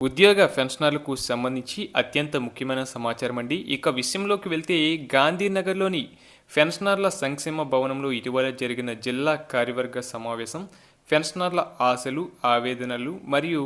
ఉద్యోగ పెన్షనర్లకు సంబంధించి అత్యంత ముఖ్యమైన సమాచారం అండి. ఇక విషయంలోకి వెళ్తే గాంధీనగర్లోని పెన్షనర్ల సంక్షేమ భవనంలో ఇటీవల జరిగిన జిల్లా కార్యవర్గ సమావేశం పెన్షనర్ల ఆశలు ఆవేదనలు మరియు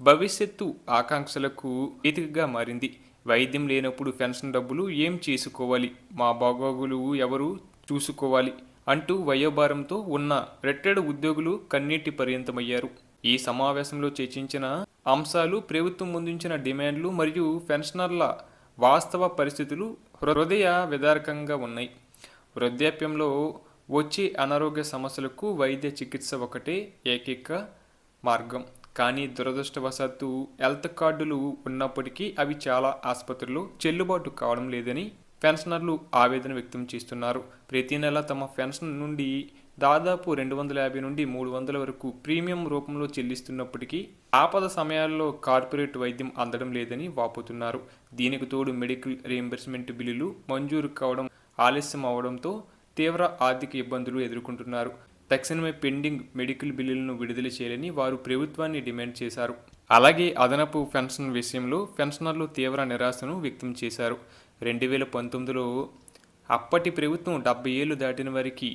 భవిష్యత్తు ఆకాంక్షలకు వేదికగా మారింది. వైద్యం లేనప్పుడు పెన్షన్ డబ్బులు ఏం చేసుకోవాలి? మా బాగోగులు ఎవరు చూసుకోవాలి? అంటూ వయోభారంతో ఉన్న రిటైర్డ్ ఉద్యోగులు కన్నీటి పర్యంతమయ్యారు. ఈ సమావేశంలో చర్చించిన అంశాలు ప్రభుత్వం ముందుంచిన డిమాండ్లు మరియు పెన్షనర్ల వాస్తవ పరిస్థితులు హృదయ విదారకంగా ఉన్నాయి. వృద్ధాప్యంలో వచ్చే అనారోగ్య సమస్యలకు వైద్య చికిత్స ఒకటే ఏకైక మార్గం. కానీ దురదృష్టవశాత్తు హెల్త్ కార్డులు ఉన్నప్పటికీ అవి చాలా ఆసుపత్రులు చెల్లుబాటు కావడం లేదని పెన్షనర్లు ఆవేదన వ్యక్తం చేస్తున్నారు. ప్రతి నెల తమ పెన్షన్ నుండి దాదాపు రెండు వందల యాభై నుండి మూడు వందల వరకు ప్రీమియం రూపంలో చెల్లిస్తున్నప్పటికీ ఆపద సమయాల్లో కార్పొరేట్ వైద్యం అందడం లేదని వాపోతున్నారు. దీనికి తోడు మెడికల్ రీఎంబర్స్మెంట్ బిల్లులు మంజూరు కావడం ఆలస్యం అవడంతో తీవ్ర ఆర్థిక ఇబ్బందులు ఎదుర్కొంటున్నారు. తక్షణమే పెండింగ్ మెడికల్ బిల్లులను విడుదల చేయాలని వారు ప్రభుత్వాన్ని డిమాండ్ చేశారు. అలాగే అదనపు పెన్షన్ విషయంలో పెన్షనర్లు తీవ్ర నిరాశను వ్యక్తం చేశారు. రెండు వేల పంతొమ్మిదిలో అప్పటి ప్రభుత్వం డెబ్బై ఏళ్ళు దాటిన వారికి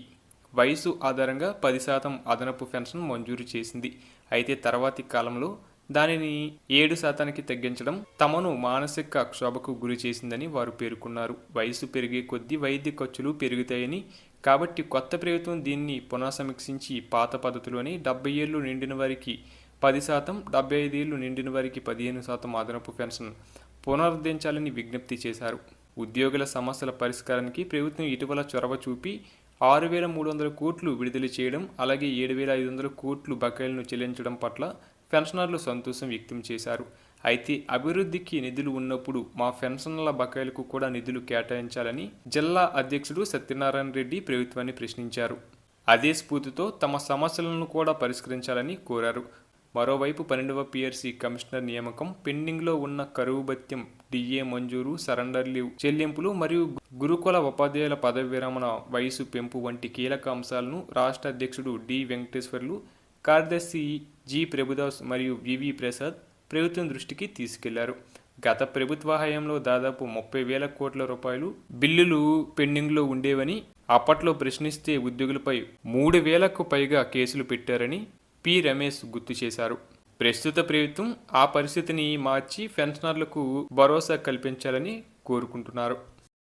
వయసు ఆధారంగా పది శాతం అదనపు పెన్షన్ మంజూరు చేసింది. అయితే తర్వాతి కాలంలో దానిని ఏడు శాతానికి తగ్గించడం తమను మానసిక క్షోభకు గురి చేసిందని వారు పేర్కొన్నారు. వయసు పెరిగే కొద్దీ వైద్య ఖర్చులు పెరుగుతాయని కాబట్టి కొత్త ప్రభుత్వం దీన్ని పునఃసమీక్షించి పాత పద్ధతిలోనే డెబ్బై ఏళ్ళు నిండిన వారికి పది శాతం డెబ్బై ఐదు ఏళ్ళు నిండిన వారికి పదిహేను శాతం అదనపు పెన్షన్ పునరుద్ధరించాలని విజ్ఞప్తి చేశారు. ఉద్యోగుల సమస్యల పరిష్కారానికి ప్రభుత్వం ఇటీవల చొరవ చూపి ఆరు వేల మూడు వందల కోట్లు విడుదల చేయడం అలాగే ఏడు వేల ఐదు వందల కోట్లు బకాయిలను చెల్లించడం పట్ల పెన్షనర్లు సంతోషం వ్యక్తం చేశారు. అయితే అభివృద్ధికి నిధులు ఉన్నప్పుడు మా పెన్షన్ల బకాయిలకు కూడా నిధులు కేటాయించాలని జిల్లా అధ్యక్షుడు సత్యనారాయణ రెడ్డి ప్రభుత్వాన్ని ప్రశ్నించారు. అదే స్ఫూర్తితో తమ సమస్యలను కూడా పరిష్కరించాలని కోరారు. మరోవైపు పన్నెండవ పిఆర్సీ కమిషనర్ నియామకం పెండింగ్లో ఉన్న కరువు భత్యం డిఏ మంజూరు సరెండర్ లీవ్ చెల్లింపులు మరియు గురుకుల ఉపాధ్యాయుల పదవి విరమణ వయసు పెంపు వంటి కీలక అంశాలను రాష్ట్ర అధ్యక్షుడు డి వెంకటేశ్వర్లు కార్యదర్శి జి ప్రభుదాస్ మరియు వివి ప్రసాద్ ప్రభుత్వం దృష్టికి తీసుకెళ్ళారు. గత ప్రభుత్వ హయాంలో దాదాపు ముప్పై వేల కోట్ల రూపాయలు బిల్లులు పెండింగ్లో ఉండేవని అప్పట్లో ప్రశ్నిస్తే ఉద్యోగులపై మూడు వేలకు పైగా కేసులు పెట్టారని పి రమేష్ గుర్తు చేశారు. ప్రస్తుత ప్రభుత్వం ఆ పరిస్థితిని మార్చి పెన్షనర్లకు భరోసా కల్పించాలని కోరుకుంటున్నారు.